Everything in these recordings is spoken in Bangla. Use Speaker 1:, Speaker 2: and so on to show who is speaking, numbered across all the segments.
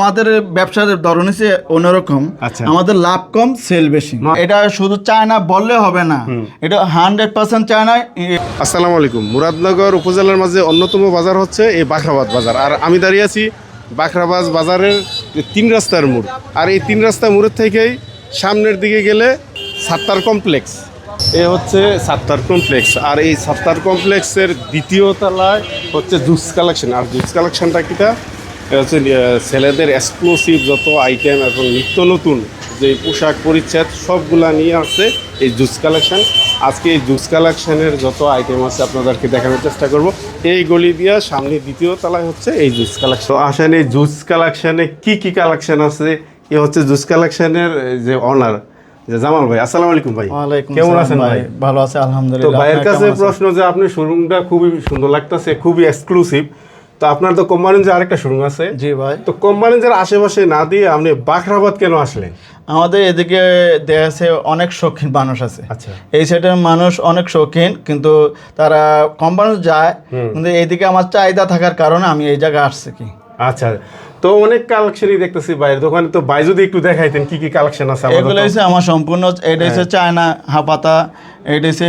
Speaker 1: আমাদের ব্যবসার ধরন হচ্ছে অন্যরকম।
Speaker 2: আচ্ছা।
Speaker 1: আমাদের লাভ কম সেল বেশি। এটা শুধু চায়না বললে হবে না। এটা হান্ড্রেড পার্সেন্ট চায়না।
Speaker 2: আসসালামু আলাইকুম। মুরাদনগর উপজেলার মাঝে অন্যতম বাজার হচ্ছে এই বাখরাবাদ বাজার। আর আমি দাঁড়িয়ে আছি বাখরাবাদ বাজারের তিন রাস্তার মোড়। আর এই তিন রাস্তার মোড়ের থেকেই সামনের দিকে গেলে সাত্তার কমপ্লেক্স। এ হচ্ছে সাত্তার কমপ্লেক্স। আর এই সাত্তার কমপ্লেক্সের দ্বিতীয় তলায় হচ্ছে জুস কালেকশন। আর জুস কালেকশনটা কিটা? হচ্ছে ছেলেদের এক্সক্লুসিভ যত আইটেম এবং নিত্য নতুন যে পোশাক পরিচ্ছদ সবগুলা নিয়ে আসছে এই জুস কালেকশন আজকে এই জুস কালেকশনের যত আইটেম আছে আপনাদেরকে দেখানোর চেষ্টা করব। এই গলি দিয়া সামনে দ্বিতীয় তলায় হচ্ছে এই জুস কালেকশন আসেন এই জুস কালেকশনে কি কি কালেকশন আছে? এ হচ্ছে জুস কালেকশনের যে অনার যে জামাল ভাই। আসসালামু আলাইকুম ভাই। কেমন আছেন ভাই?
Speaker 1: ভালো আছে
Speaker 2: তো
Speaker 1: আলহামদুলিল্লাহ
Speaker 2: ভাইয়ের কাছে প্রশ্ন যে আপনার শোরুমটা খুবই সুন্দর লাগতেছে খুবই এক্সক্লুসিভ তো আপনার তো কোম্পানির আরেকটা শোরুম আছে।
Speaker 1: জি ভাই।
Speaker 2: তো কোম্পানির আশেপাশে না দিয়ে আপনি বাখরাবাদ কেন আসলেন?
Speaker 1: আমাদের এদিকে দেখা যাচ্ছে অনেক শৌখিন মানুষ আছে।
Speaker 2: আচ্ছা।
Speaker 1: এই সাইডের মানুষ অনেক শৌখিন কিন্তু তারা কোম্পানি যায় কিন্তু এইদিকে আমার চাহিদা থাকার কারণে আমি এই জায়গায় আসছি কি।
Speaker 2: আচ্ছা। তো অনেক কালেকশনই দেখতেছি বাইরের দোকানে তো ভাই যদি একটু দেখাইতেন কি কি কালেকশন আছে
Speaker 1: এগুলো হচ্ছে আমার সম্পূর্ণ এটা হচ্ছে চায়না হাপাতা এটা হচ্ছে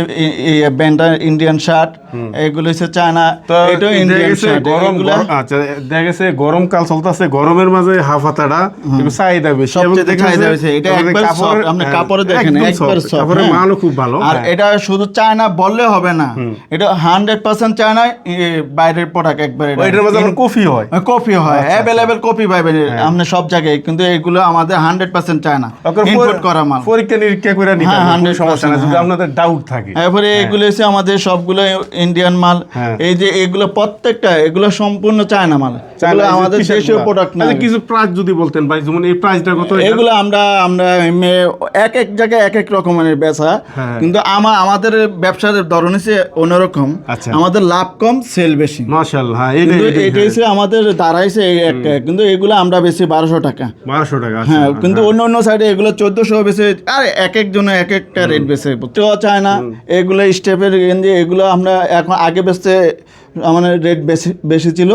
Speaker 1: ব্যান্ডার ইন্ডিয়ান শার্ট এগুলো হচ্ছে চায়না
Speaker 2: তো
Speaker 1: ইন্ডিয়ান শার্ট
Speaker 2: গরম আচ্ছা দেখা গেছে গরমকাল চলতেছে গরমের মাঝে হাফ হাতাটা একটু চাহিদা বেশি।
Speaker 1: সবচেয়ে চাহিদা বেশি। এটা একবার
Speaker 2: কাপড়ের-
Speaker 1: আপনি
Speaker 2: হ্যাঁ,
Speaker 1: কাপড়ে দেখেন, একবার
Speaker 2: soft,
Speaker 1: soft,
Speaker 2: কাপড়ের
Speaker 1: হ্যাঁ।
Speaker 2: মানও খুব ভালো।
Speaker 1: আর
Speaker 2: হ্যাঁ।
Speaker 1: এটা শুধু চায়না বললে হবে না। এটা হান্ড্রেড পার্সেন্ট চায়না এ, বাইরের প্রোডাক্ট একবার এটা।
Speaker 2: এটার মাঝে কফি হয়।
Speaker 1: কপি হয় অ্যাভেলেবেল কপি পাবেন আপনি সব জায়গায় কিন্তু এগুলো আমাদের hundred percent China
Speaker 2: okay
Speaker 1: import করা মাল।
Speaker 2: পরীক্ষা নিরীক্ষা করে নিতে
Speaker 1: হ্যাঁ, 100%
Speaker 2: সমস্যা না যদি
Speaker 1: হ্যাঁ।
Speaker 2: আপনাদের ডাউট থাকে।
Speaker 1: এরপরে এগুলো হচ্ছে আমাদের সবগুলো ইন্ডিয়ান মাল।
Speaker 2: হ্যাঁ।
Speaker 1: এই যে এগুলো প্রত্যেকটা এগুলো সম্পূর্ণ চায়না মাল। এগুলো আমাদের দেশীয় প্রোডাক্ট না।
Speaker 2: আচ্ছা কিছু প্রাইস যদি বলতেন ভাই যেমন এই প্রাইসটা কত
Speaker 1: এগুলো আমরা আমরা এক এক জায়গায় এক এক রকমের বেচা।
Speaker 2: হ্যাঁ।
Speaker 1: কিন্তু আমা আমাদের ব্যবসার ধরন হচ্ছে অন্যরকম।
Speaker 2: আচ্ছা।
Speaker 1: আমাদের লাভ কম সেল বেশি।
Speaker 2: মাশাআল্লাহ হ্যাঁ এটা
Speaker 1: হচ্ছে আমাদের দাঁড়াইছে একটা। কিন্তু এগুলো আমরা বেশি বারোশো টাকা।
Speaker 2: বারোশো টাকা আচ্ছা,
Speaker 1: হ্যাঁ কিন্তু অন্য অন্য সাইডে এগুলো চোদ্দশো বেশি আর এক এক জনে এক একটা রেট বেশি তো চায় না। এগুলো স্টেপের গেঞ্জি এগুলো আমরা এখন আগে বেচতে আমাদের রেট বেশি বেশি ছিল।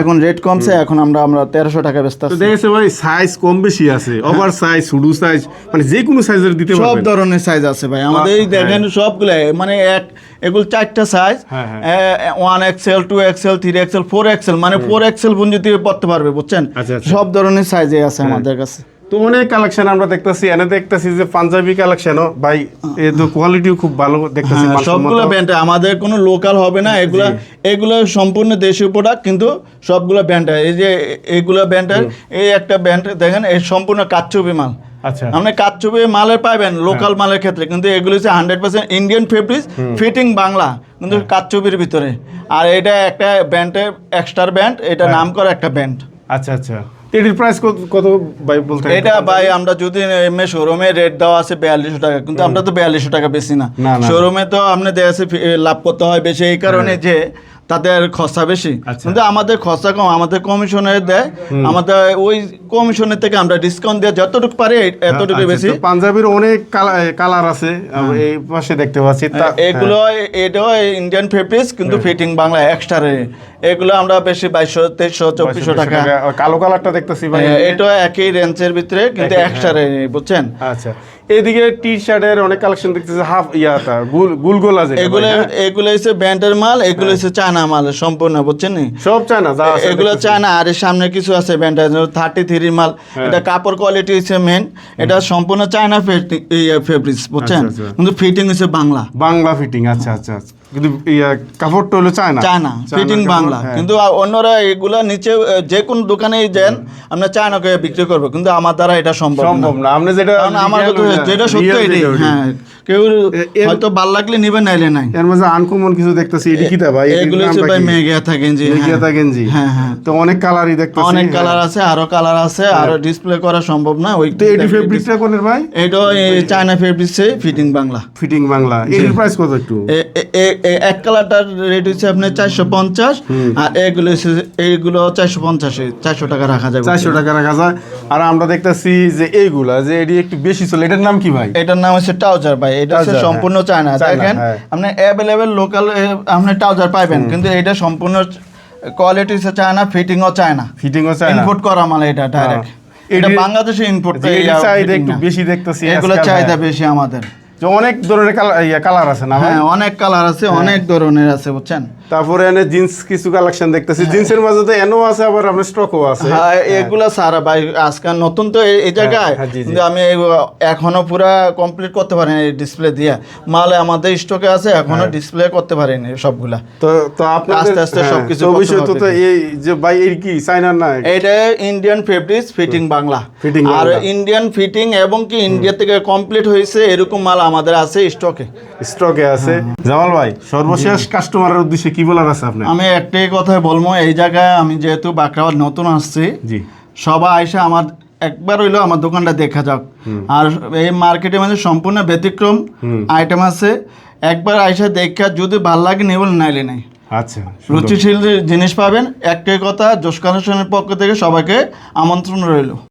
Speaker 1: এখন রেট কমছে এখন আমরা আমরা তেরোশো টাকা বেচতে
Speaker 2: তো দেখেছে ভাই সাইজ কম বেশি আছে। ওভার সাইজ শুডু সাইজ মানে যে কোনো সাইজের দিতে
Speaker 1: সব ধরনের সাইজ আছে ভাই। আমাদের এই দেখেন সবগুলো মানে এক এগুলো চারটা সাইজ
Speaker 2: হ্যাঁ, হ্যাঁ।
Speaker 1: One XL two XL three XL four XL মানে ফোর এক্সেল পর্যন্ত পড়তে পারবে বুঝছেন?
Speaker 2: আচ্ছা, আচ্ছা।
Speaker 1: সব ধরনের সাইজে আছে আমাদের কাছে।
Speaker 2: তো অনেক কালেকশন আমরা দেখতেছি এনে দেখতেছি যে পাঞ্জাবি কালেকশনও ভাই এ তো কোয়ালিটিও খুব ভালো দেখতেছি
Speaker 1: হ্যাঁ, সবগুলো ব্যান্ড আমাদের কোনো লোকাল হবে না এগুলা এগুলো সম্পূর্ণ দেশীয় প্রোডাক্ট কিন্তু সবগুলো ব্যান্ড এই যে এগুলো ব্যান্ডের এই একটা ব্যান্ড দেখেন এই সম্পূর্ণ কাচ্চুপি মাল।
Speaker 2: আচ্ছা।
Speaker 1: আপনি কাচ্চুপি মালের পাবেন লোকাল মালের ক্ষেত্রে। কিন্তু এগুলো হচ্ছে hundred percent Indian fabric fitting Bangla কিন্তু কাচ্চুপির ভিতরে। আর এটা একটা ব্যান্ডের এক্সট্রা ব্যান্ড এটা নাম করা একটা ব্যান্ড
Speaker 2: আচ্ছা আচ্ছা। এটির প্রাইস কত ভাই বলতে
Speaker 1: এটা ভাই আমরা যদি এমনি শোরুমে রেট দেওয়া আছে বিয়াল্লিশশো টাকা কিন্তু আমরা তো বিয়াল্লিশশো টাকা বেশি না। শোরুমে তো আপনি দেশে লাভ করতে হয় বেশি। এই কারণে যে তাদের খরচা বেশি।
Speaker 2: আচ্ছা।
Speaker 1: কিন্তু আমাদের খরচা কম আমাদের কমিশনে দেয় আমাদের ওই কমিশনের থেকে আমরা ডিসকাউন্ট দিয়ে যতটুকু পারি এতটুকু
Speaker 2: আচ্ছা,
Speaker 1: বেশি।
Speaker 2: পাঞ্জাবির অনেক কালার আছে এই পাশে দেখতে পাচ্ছি হ্যাঁ।
Speaker 1: এগুলো এটাও ইন্ডিয়ান ফেব্রিক্স কিন্তু ফিটিং বাংলা এক্সট্রা এগুলো আমরা বেশি বাইশশো তেইশশো চব্বিশশো টাকা।
Speaker 2: কালো কালারটা দেখতেছি ভাই।
Speaker 1: হ্যাঁ, এটা একই রেঞ্জের ভিতরে কিন্তু এক্সট্রা বুঝছেন?
Speaker 2: আচ্ছা। এদিকে টি শার্টের অনেক কালেকশন দেখতেছি হাফ ইয়াটা গুল গুলগোলা হ্যাঁ?
Speaker 1: এগুলো হচ্ছে ব্যান্ডের মাল এগুলো হচ্ছে চায়না মাল সম্পূর্ণ বুঝছেন
Speaker 2: সব চায় না যা আছে
Speaker 1: এগুলো চায়না আর সামনে কিছু আছে ব্যান্ডের থার্টি থ্রি মাল।
Speaker 2: হ্যাঁ।
Speaker 1: এটা কাপড় কোয়ালিটি হচ্ছে মেন এটা সম্পূর্ণ চায়না ফেব্রিক্স বুঝছেন?
Speaker 2: আচ্ছা, আচ্ছা।
Speaker 1: কিন্তু ফিটিং হচ্ছে বাংলা।
Speaker 2: বাংলা ফিটিং আচ্ছা আচ্ছা আচ্ছা। কিন্তু কাপড়টা হলো চায়না।
Speaker 1: China fitting Bangla.
Speaker 2: হ্যাঁ।
Speaker 1: কিন্তু অন্যরা এগুলা নিচে যে কোন দোকানে যান আমরা চায়না করে বিক্রি করব। কিন্তু আমার দ্বারা এটা সম্ভব
Speaker 2: সম্ভব না। আপনি যেটা
Speaker 1: আমার যেটা সত্য এটাই। হ্যাঁ কেউ হয়তো ভালো লাগলে নিবে নাইলে নাই।
Speaker 2: এর মাঝে আনকমন কিছু দেখতেছি এটি কি ভাই?
Speaker 1: এগুলো হচ্ছে ভাই? থাকেন জি
Speaker 2: মেঘিয়াতা গেঞ্জি
Speaker 1: হ্যাঁ হ্যাঁ।
Speaker 2: তো অনেক কালারই দেখতেছি
Speaker 1: অনেক
Speaker 2: হ্যাঁ।
Speaker 1: কালার আছে আরও কালার আছে আরও ডিসপ্লে করা সম্ভব না। ওই
Speaker 2: তো এটি ফেব্রিকটা কোনের ভাই?
Speaker 1: এটা চায়না ফেব্রিক্সে ফিটিং বাংলা।
Speaker 2: ফিটিং বাংলা। এটির প্রাইস কত একটু?
Speaker 1: এক কালারটার রেট হচ্ছে আপনার চারশো পঞ্চাশ আর এগুলো এইগুলো চারশো পঞ্চাশে চারশো টাকা রাখা যাবে
Speaker 2: চারশো টাকা রাখা যায়। আর আমরা দেখতেছি যে এইগুলা যে এটি একটু বেশি চলে এটার নাম কি ভাই?
Speaker 1: এটার নাম হচ্ছে টাউজার ভাই। এটা হচ্ছে সম্পূর্ণ চায়না।
Speaker 2: চায়না,
Speaker 1: দেখেন
Speaker 2: হ্যাঁ।
Speaker 1: আপনি অ্যাভেলেবেল লোকাল আপনি ট্রাউজার পাইবেন কিন্তু এটা সম্পূর্ণ কোয়ালিটি চায় না ফিটিংও চায় না
Speaker 2: ফিটিংও চায়
Speaker 1: ইনপুট করা মানে এটা ডাইরেক্ট এটা বাংলাদেশে ইনপুট
Speaker 2: একটু বেশি দেখতেছি
Speaker 1: এগুলো চাহিদা
Speaker 2: হ্যাঁ।
Speaker 1: বেশি আমাদের।
Speaker 2: যে অনেক ধরনের কালার আছে না
Speaker 1: হ্যাঁ অনেক কালার আছে অনেক ধরনের আছে বুঝছেন?
Speaker 2: তারপরে এনে জিন্স কিছু কালেকশন দেখতেছি। জিন্সের মাঝে তো এনও আছে আবার আপনার স্টকও আছে।
Speaker 1: হ্যাঁ এগুলা সারা ভাই আজকাল নতুন তো এই- জায়গায়
Speaker 2: হ্যাঁ।
Speaker 1: কিন্তু আমি এখনও পুরা কমপ্লিট করতে পারিনি এই ডিসপ্লে দিয়ে। মাল আমাদের স্টকে আছে এখনও ডিসপ্লে করতে পারিনি সবগুলা।
Speaker 2: তো তো আপনাদের
Speaker 1: আস্তে আস্তে
Speaker 2: হ্যাঁ,
Speaker 1: সবকিছু
Speaker 2: তো তো এই যে ভাই এই কি চাইনার না?
Speaker 1: এটা Indian fabrics fitting Bangla
Speaker 2: Fitting
Speaker 1: আর ইন্ডিয়ান ফিটিং এবং কি ইন্ডিয়া থেকে কমপ্লিট হয়েছে এরকম মাল আমাদের আছে স্টকে
Speaker 2: স্টকে আছে। জামাল ভাই সর্বশেষ কাস্টমারের উদ্দেশ্যে কি বলার আছে আপনার?
Speaker 1: আমি একটাই কথা বলব এই জায়গায় আমি যেহেতু বাঁকড়াবাদ নতুন আসছি
Speaker 2: জি।
Speaker 1: সবাই আইসা আমার একবার হইল আমার দোকানটা দেখা যাক। আর এই মার্কেটের মধ্যে সম্পূর্ণ ব্যতিক্রম আইটেম আছে। একবার আইসা দেখা যদি ভালো লাগে নেবল নাইলে নাই।
Speaker 2: আচ্ছা
Speaker 1: রুচিশীল জিনিস পাবেন। একটাই কথা জোস কালেকশনের পক্ষ থেকে সবাইকে আমন্ত্রণ রইল।